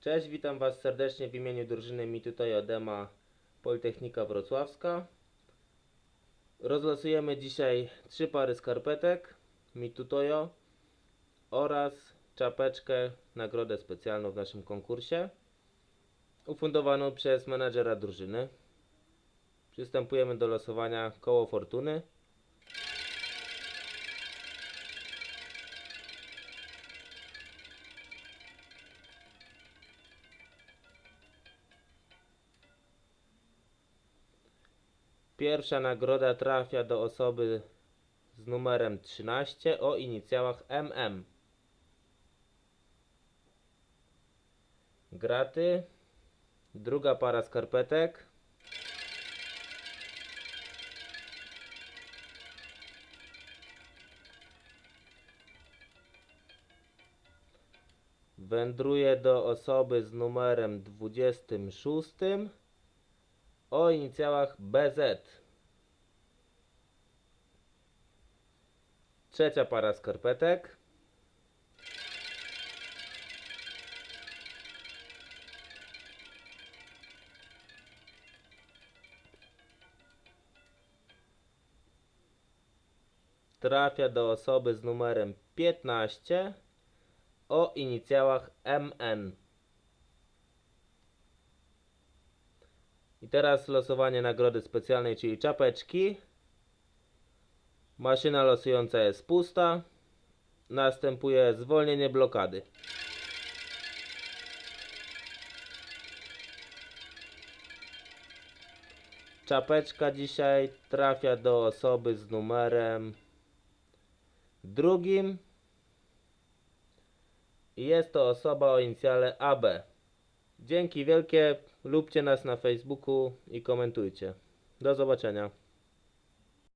Cześć, witam Was serdecznie w imieniu drużyny Mitutoyo Odema Politechnika Wrocławska. Rozlosujemy dzisiaj trzy pary skarpetek Mitutoyo oraz czapeczkę, nagrodę specjalną w naszym konkursie ufundowaną przez menadżera drużyny. Przystępujemy do losowania koło fortuny. Pierwsza nagroda trafia do osoby z numerem 13 o inicjałach MM. Graty. Druga para skarpetek. Wędruje do osoby z numerem 26 o inicjałach BZ. Trzecia para skarpetek. Trafia do osoby z numerem 15 o inicjałach MN. Teraz losowanie nagrody specjalnej, czyli czapeczki. Maszyna losująca jest pusta. Następuje zwolnienie blokady. Czapeczka dzisiaj trafia do osoby z numerem drugim. Jest to osoba o inicjale AB. Dzięki wielkie. Lubcie nas na Facebooku i komentujcie. Do zobaczenia.